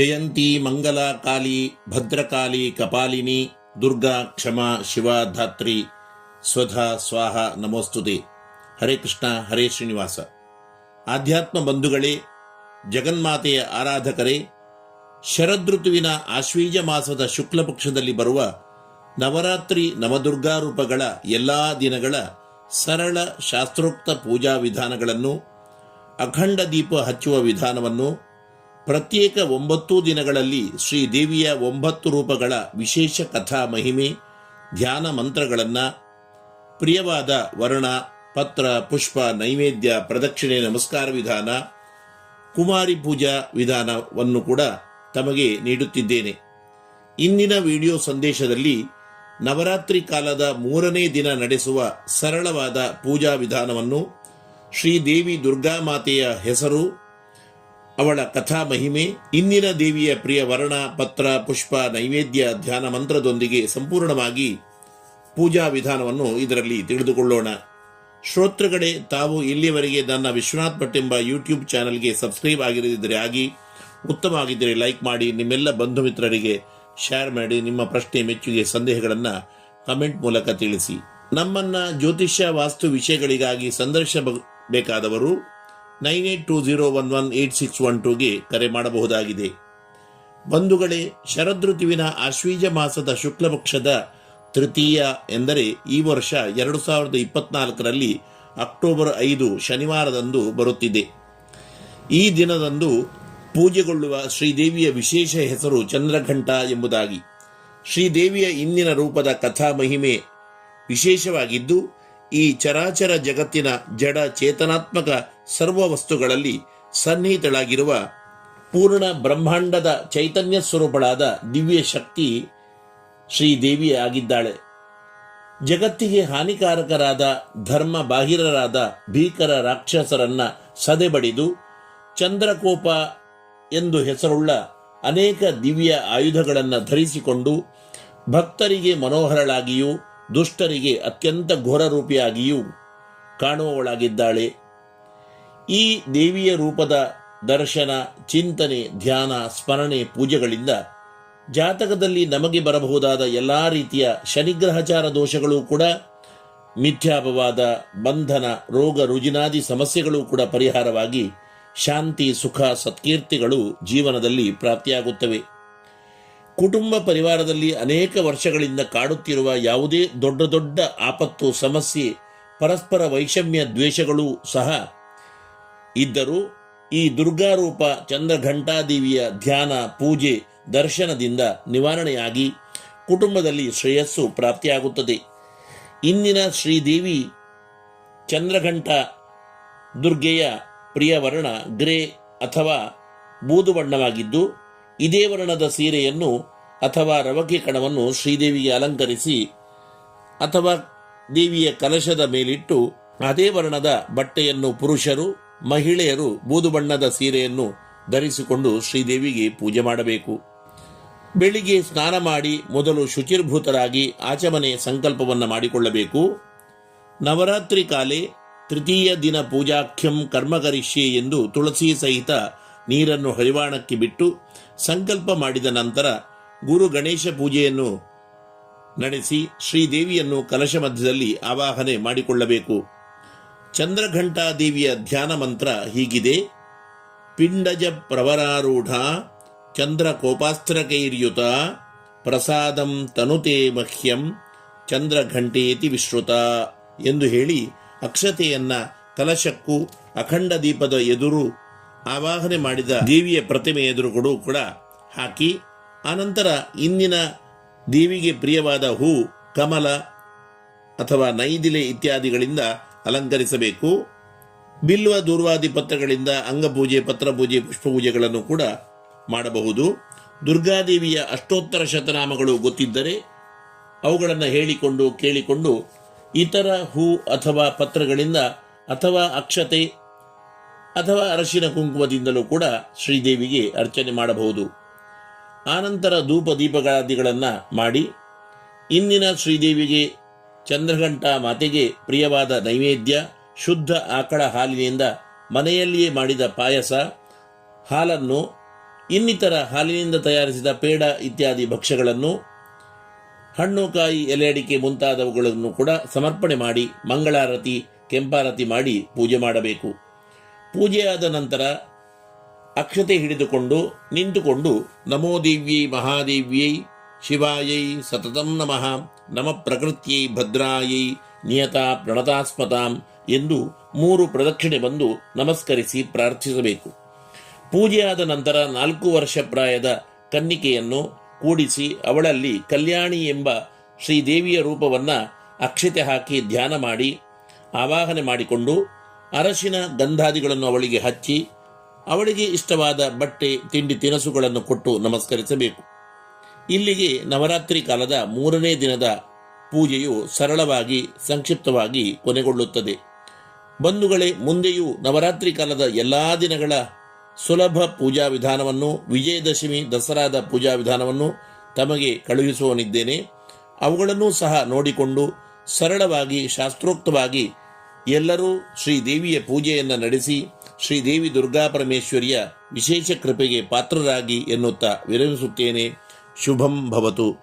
ಜಯಂತಿ, ಮಂಗಲ ಕಾಲಿ ಭದ್ರಕಾಲಿ ಕಪಾಲಿನಿ, ದುರ್ಗಾ, ಕ್ಷಮಾ, ಶಿವ, ಧಾತ್ರಿ, ಸ್ವಧ, ಸ್ವಾಹ, ನಮೋಸ್ತುತಿ. ಹರೇ ಕೃಷ್ಣ, ಹರೇ ಶ್ರೀನಿವಾಸ. ಆಧ್ಯಾತ್ಮ ಬಂಧುಗಳೇ, ಜಗನ್ಮಾತೆಯ ಆರಾಧಕರೇ ಶರದೃತುವಿನ ಆಶ್ವೀಜ ಮಾಸದ ಶುಕ್ಲ ಪಕ್ಷದಲ್ಲಿ ಬರುವ ನವರಾತ್ರಿ ನವದುರ್ಗಾ ರೂಪಗಳ ಎಲ್ಲಾ ದಿನಗಳ ಸರಳ ಶಾಸ್ತ್ರೋಕ್ತ ಪೂಜಾ ವಿಧಾನಗಳನ್ನು, ಅಖಂಡ ದೀಪ ಹಚ್ಚುವ ವಿಧಾನವನ್ನು ಪ್ರತ್ಯೇಕ ಒಂಬತ್ತು ದಿನಗಳಲ್ಲಿ ಶ್ರೀ ದೇವಿಯ ಒಂಬತ್ತು ರೂಪಗಳ ವಿಶೇಷ ಕಥಾ ಮಹಿಮೆ, ಧ್ಯಾನ ಮಂತ್ರಗಳನ್ನು, ಪ್ರಿಯವಾದ ವರ್ಣ, ಪತ್ರ, ಪುಷ್ಪ, ನೈವೇದ್ಯ, ಪ್ರದಕ್ಷಿಣೆ, ನಮಸ್ಕಾರ ವಿಧಾನ, ಕುಮಾರಿ ಪೂಜಾ ವಿಧಾನವನ್ನು ಕೂಡ ತಮಗೆ ನೀಡುತ್ತಿದ್ದೇನೆ. ಇಂದಿನ ವಿಡಿಯೋ ಸಂದೇಶದಲ್ಲಿ ನವರಾತ್ರಿ ಕಾಲದ ಮೂರನೇ ದಿನ ನಡೆಸುವ ಸರಳವಾದ ಪೂಜಾ ವಿಧಾನವನ್ನು ಶ್ರೀದೇವಿ ದುರ್ಗಾ ಮಾತೆಯ ಹೆಸರು ಅವಳ ಕಥಾ ಮಹಿಮೆ, ಇಂದಿನ ದೇವಿಯ ಪ್ರಿಯ ವರ್ಣ, ಪತ್ರ, ಪುಷ್ಪ, ನೈವೇದ್ಯ, ಧ್ಯಾನ ಮಂತ್ರದೊಂದಿಗೆ ಸಂಪೂರ್ಣವಾಗಿ ಪೂಜಾ ವಿಧಾನವನ್ನು ಇದರಲ್ಲಿ ತಿಳಿದುಕೊಳ್ಳೋಣ. ಶ್ರೋತೃಗಳೇ, ತಾವು ಇಲ್ಲಿಯವರೆಗೆ ನನ್ನ ವಿಶ್ವನಾಥ್ ಭಟ್ ಎಂಬ ಯೂಟ್ಯೂಬ್ ಚಾನಲ್ಗೆ ಸಬ್ಸ್ಕ್ರೈಬ್ ಆಗಿರದಿದ್ದರೆ ಆಗಿ ಉತ್ತಮವಾಗಿದ್ದರೆ ಲೈಕ್ ಮಾಡಿ, ನಿಮ್ಮೆಲ್ಲ ಬಂಧು ಮಿತ್ರರಿಗೆ ಶೇರ್ ಮಾಡಿ, ನಿಮ್ಮ ಪ್ರಶ್ನೆ ಮೆಚ್ಚುಗೆ ಸಂದೇಹಗಳನ್ನು ಕಮೆಂಟ್ ಮೂಲಕ ತಿಳಿಸಿ. ನಮ್ಮನ್ನ ಜ್ಯೋತಿಷ್ಯ ವಾಸ್ತು ವಿಷಯಗಳಿಗಾಗಿ ಸಂದರ್ಶಿಸಬೇಕಾದವರು nine eight two zero one one eight six one ಟೂಗೆ ಕರೆ ಮಾಡಬಹುದಾಗಿದೆ. ಬಂಧುಗಳೇ ಶರದೃತುವಿನ ಆಶ್ವೀಜ ಮಾಸದ ಶುಕ್ಲಪಕ್ಷದ ತೃತೀಯ ಎಂದರೆ ಈ ವರ್ಷ ಎರಡು ಸಾವಿರದ ಇಪ್ಪತ್ನಾಲ್ಕರಲ್ಲಿ ಅಕ್ಟೋಬರ್ ಐದು ಶನಿವಾರದಂದು ಬರುತ್ತಿದೆ. ಈ ದಿನದಂದು ಪೂಜೆಗೊಳ್ಳುವ ಶ್ರೀದೇವಿಯ ವಿಶೇಷ ಹೆಸರು ಚಂದ್ರಘಂಟ ಎಂಬುದಾಗಿ. ಶ್ರೀದೇವಿಯ ಇಂದಿನ ರೂಪದ ಕಥಾ ಮಹಿಮೆ ವಿಶೇಷವಾಗಿದ್ದು, ಈ ಚರಾಚರ ಜಗತ್ತಿನ ಜಡ ಚೇತನಾತ್ಮಕ ಸರ್ವ ವಸ್ತುಗಳಲ್ಲಿ ಸನ್ನಿಹಿತಳಾಗಿರುವ ಪೂರ್ಣ ಬ್ರಹ್ಮಾಂಡದ ಚೈತನ್ಯ ಸ್ವರೂಪಳಾದ ದಿವ್ಯ ಶಕ್ತಿ ಶ್ರೀದೇವಿಯೇ ಆಗಿದ್ದಾಳೆ. ಜಗತ್ತಿಗೆ ಹಾನಿಕಾರಕರಾದ ಧರ್ಮ ಬಾಹಿರರಾದ ಭೀಕರ ರಾಕ್ಷಸರನ್ನ ಸದೆಬಡಿದು ಚಂದ್ರಕೋಪ ಎಂದು ಹೆಸರುಳ್ಳ ಅನೇಕ ದಿವ್ಯ ಆಯುಧಗಳನ್ನು ಧರಿಸಿಕೊಂಡು ಭಕ್ತರಿಗೆ ಮನೋಹರಳಾಗಿಯೂ ದುಷ್ಟರಿಗೆ ಅತ್ಯಂತ ಘೋರ ರೂಪಿಯಾಗಿಯೂ ಕಾಣುವವಳಾಗಿದ್ದಾಳೆ. ಈ ದೇವಿಯ ರೂಪದ ದರ್ಶನ, ಚಿಂತನೆ, ಧ್ಯಾನ, ಸ್ಮರಣೆ, ಪೂಜೆಗಳಿಂದ ಜಾತಕದಲ್ಲಿ ನಮಗೆ ಬರಬಹುದಾದ ಎಲ್ಲ ರೀತಿಯ ಶನಿಗ್ರಹಚಾರ ದೋಷಗಳು ಕೂಡ, ಮಿಥ್ಯಾಪವಾದ ಬಂಧನ, ರೋಗ, ರುಜಿನಾದಿ ಸಮಸ್ಯೆಗಳು ಕೂಡ ಪರಿಹಾರವಾಗಿ ಶಾಂತಿ, ಸುಖ, ಸತ್ಕೀರ್ತಿಗಳು ಜೀವನದಲ್ಲಿ ಪ್ರಾಪ್ತಿಯಾಗುತ್ತವೆ. ಕುಟುಂಬ ಪರಿವಾರದಲ್ಲಿ ಅನೇಕ ವರ್ಷಗಳಿಂದ ಕಾಡುತ್ತಿರುವ ಯಾವುದೇ ದೊಡ್ಡ ದೊಡ್ಡ ಆಪತ್ತು, ಸಮಸ್ಯೆ, ಪರಸ್ಪರ ವೈಷಮ್ಯ, ದ್ವೇಷಗಳು ಸಹ ಇದ್ದರೂ ಈ ದುರ್ಗಾರೂಪ ಚಂದ್ರಘಂಟಾದೇವಿಯ ಧ್ಯಾನ, ಪೂಜೆ, ದರ್ಶನದಿಂದ ನಿವಾರಣೆಯಾಗಿ ಕುಟುಂಬದಲ್ಲಿ ಶ್ರೇಯಸ್ಸು ಪ್ರಾಪ್ತಿಯಾಗುತ್ತದೆ. ಇಂದಿನ ಶ್ರೀದೇವಿ ಚಂದ್ರಘಂಟ ದುರ್ಗೆಯ ಪ್ರಿಯ ವರ್ಣ, ಗ್ರೇ ಅಥವಾ ಬೂದು ಬಣ್ಣವಾಗಿದ್ದು, ಇದೇ ವರ್ಣದ ಸೀರೆಯನ್ನು ಅಥವಾ ರವಕೆ ಕಣವನ್ನು ಶ್ರೀದೇವಿಗೆ ಅಲಂಕರಿಸಿ ಅಥವಾ ದೇವಿಯ ಕಲಶದ ಮೇಲಿಟ್ಟು, ಅದೇ ವರ್ಣದ ಬಟ್ಟೆಯನ್ನು ಪುರುಷರು ಮಹಿಳೆಯರು ಬೂದು ಬಣ್ಣದ ಸೀರೆಯನ್ನು ಧರಿಸಿಕೊಂಡು ಶ್ರೀದೇವಿಗೆ ಪೂಜೆ ಮಾಡಬೇಕು. ಬೆಳಿಗ್ಗೆ ಸ್ನಾನ ಮಾಡಿ ಮೊದಲು ಶುಚಿರ್ಭೂತರಾಗಿ ಆಚಮನೆ ಸಂಕಲ್ಪವನ್ನು ಮಾಡಿಕೊಳ್ಳಬೇಕು. ನವರಾತ್ರಿ ಕಾಲೆ ತೃತೀಯ ದಿನ ಪೂಜಾಖ್ಯಂ ಕರ್ಮಕರಿಷ್ಯೆ ಎಂದು ತುಳಸಿ ಸಹಿತ ನೀರನ್ನು ಹರಿವಾಣಕ್ಕೆ ಬಿಟ್ಟು ಸಂಕಲ್ಪ ಮಾಡಿದ ನಂತರ ಗುರು ಗಣೇಶ ಪೂಜೆಯನ್ನು ನಡೆಸಿ ಶ್ರೀದೇವಿಯನ್ನು ಕಲಶ ಮಧ್ಯದಲ್ಲಿ ಆವಾಹನೆ ಮಾಡಿಕೊಳ್ಳಬೇಕು. ಚಂದ್ರಘಂಟಾ ದೇವಿಯ ಧ್ಯಾನ ಮಂತ್ರ ಹೀಗಿದೆ. ಪಿಂಡಜ ಪ್ರವರಾರೂಢ ಚಂದ್ರ ಕೋಪಾಸ್ತ್ರಕೈರ್ಯುತ ಪ್ರಸಾದಂ ತನುತೆ ಮಹ್ಯಂ ಚಂದ್ರಘಂಟೇತಿ ವಿಶ್ರುತ ಎಂದು ಹೇಳಿ ಅಕ್ಷತೆಯನ್ನ ಕಲಶಕ್ಕೂ ಅಖಂಡ ದೀಪದ ಎದುರು ಆವಾಹನೆ ಮಾಡಿದ ದೇವಿಯ ಪ್ರತಿಮೆ ಎದುರುಗಳು ಕೂಡ ಹಾಕಿ, ಆನಂತರ ಇಂದಿನ ದೇವಿಗೆ ಪ್ರಿಯವಾದ ಹೂ, ಕಮಲ ಅಥವಾ ನೈದಿಲೆ ಇತ್ಯಾದಿಗಳಿಂದ ಅಲಂಕರಿಸಬೇಕು. ಬಿಲ್ವ ದೂರ್ವಾದಿ ಪತ್ರಗಳಿಂದ ಅಂಗಪೂಜೆ, ಪತ್ರಪೂಜೆ, ಪುಷ್ಪಪೂಜೆಗಳನ್ನು ಕೂಡ ಮಾಡಬಹುದು. ದುರ್ಗಾದೇವಿಯ ಅಷ್ಟೋತ್ತರ ಶತನಾಮಗಳು ಗೊತ್ತಿದ್ದರೆ ಅವುಗಳನ್ನು ಹೇಳಿಕೊಂಡು, ಕೇಳಿಕೊಂಡು ಇತರ ಹೂ ಅಥವಾ ಪತ್ರಗಳಿಂದ ಅಥವಾ ಅಕ್ಷತೆ ಅಥವಾ ಅರಶಿನ ಕುಂಕುಮದಿಂದಲೂ ಕೂಡ ಶ್ರೀದೇವಿಗೆ ಅರ್ಚನೆ ಮಾಡಬಹುದು. ಆನಂತರ ಧೂಪ ದೀಪಗಳಾದಿಗಳನ್ನು ಮಾಡಿ, ಇಂದಿನ ಶ್ರೀದೇವಿಗೆ ಚಂದ್ರಘಂಟ ಮಾತೆಗೆ ಪ್ರಿಯವಾದ ನೈವೇದ್ಯ, ಶುದ್ಧ ಆಕಳ ಹಾಲಿನಿಂದ ಮನೆಯಲ್ಲಿಯೇ ಮಾಡಿದ ಪಾಯಸ, ಹಾಲನ್ನು, ಇನ್ನಿತರ ಹಾಲಿನಿಂದ ತಯಾರಿಸಿದ ಪೇಡ ಇತ್ಯಾದಿ ಭಕ್ಷ್ಯಗಳನ್ನು, ಹಣ್ಣು, ಕಾಯಿ, ಎಲೆ ಅಡಿಕೆ ಮುಂತಾದವುಗಳನ್ನು ಕೂಡ ಸಮರ್ಪಣೆ ಮಾಡಿ ಮಂಗಳಾರತಿ, ಕೆಂಪಾರತಿ ಮಾಡಿ ಪೂಜೆ ಮಾಡಬೇಕು. ಪೂಜೆಯಾದ ನಂತರ ಅಕ್ಷತೆ ಹಿಡಿದುಕೊಂಡು ನಿಂತುಕೊಂಡು ನಮೋ ದೇವ್ಯೈ, ಮಹಾದೇವ್ಯೈ ಶಿವಾಯೈ ಸತತಂ ನಮಃ, ನಮ ಪ್ರಕೃತ್ಯೈ ಭದ್ರಾಯೈ, ನಿಯತಾ ಪ್ರಣತಾಸ್ಪತಾಂ ಎಂದು ಮೂರು ಪ್ರದಕ್ಷಿಣೆ ಬಂದು ನಮಸ್ಕರಿಸಿ ಪ್ರಾರ್ಥಿಸಬೇಕು. ಪೂಜೆಯಾದ ನಂತರ ನಾಲ್ಕು ವರ್ಷ ಪ್ರಾಯದ ಕನ್ನಿಕೆಯನ್ನು ಕೂಡಿಸಿ ಅವಳಲ್ಲಿ ಕಲ್ಯಾಣಿ ಎಂಬ ಶ್ರೀದೇವಿಯ ರೂಪವನ್ನು ಅಕ್ಷತೆ ಹಾಕಿ ಧ್ಯಾನ ಮಾಡಿ, ಆವಾಹನೆ ಮಾಡಿಕೊಂಡು ಅರಶಿನ ಗಂಧಾದಿಗಳನ್ನು ಅವಳಿಗೆ ಹಚ್ಚಿ, ಅವಳಿಗೆ ಇಷ್ಟವಾದ ಬಟ್ಟೆ, ತಿಂಡಿ ತಿನಸುಗಳನ್ನು ಕೊಟ್ಟು ನಮಸ್ಕರಿಸಬೇಕು. ಇಲ್ಲಿಗೆ ನವರಾತ್ರಿ ಕಾಲದ ಮೂರನೇ ದಿನದ ಪೂಜೆಯು ಸರಳವಾಗಿ, ಸಂಕ್ಷಿಪ್ತವಾಗಿ ಕೊನೆಗೊಳ್ಳುತ್ತದೆ. ಬಂಧುಗಳೇ, ಮುಂದೆಯೂ ನವರಾತ್ರಿ ಕಾಲದ ಎಲ್ಲಾ ದಿನಗಳ ಸುಲಭ ಪೂಜಾ ವಿಧಾನವನ್ನು, ವಿಜಯದಶಮಿ, ದಸರಾದ ಪೂಜಾ ವಿಧಾನವನ್ನು ತಮಗೆ ಕಳುಹಿಸುವನಿದ್ದೇನೆ. ಅವುಗಳನ್ನು ಸಹ ನೋಡಿಕೊಂಡು ಸರಳವಾಗಿ, ಶಾಸ್ತ್ರೋಕ್ತವಾಗಿ ಎಲ್ಲರೂ ಶ್ರೀದೇವಿಯ ಪೂಜೆಯನ್ನು ನಡೆಸಿ, ಶ್ರೀದೇವಿ ದುರ್ಗಾ ಪರಮೇಶ್ವರಿಯ ವಿಶೇಷ ಕೃಪೆಗೆ ಪಾತ್ರರಾಗಿ ಎನ್ನುತ್ತಾ ವಿರಮಿಸುತ್ತೇನೆ. शुभम भवतु।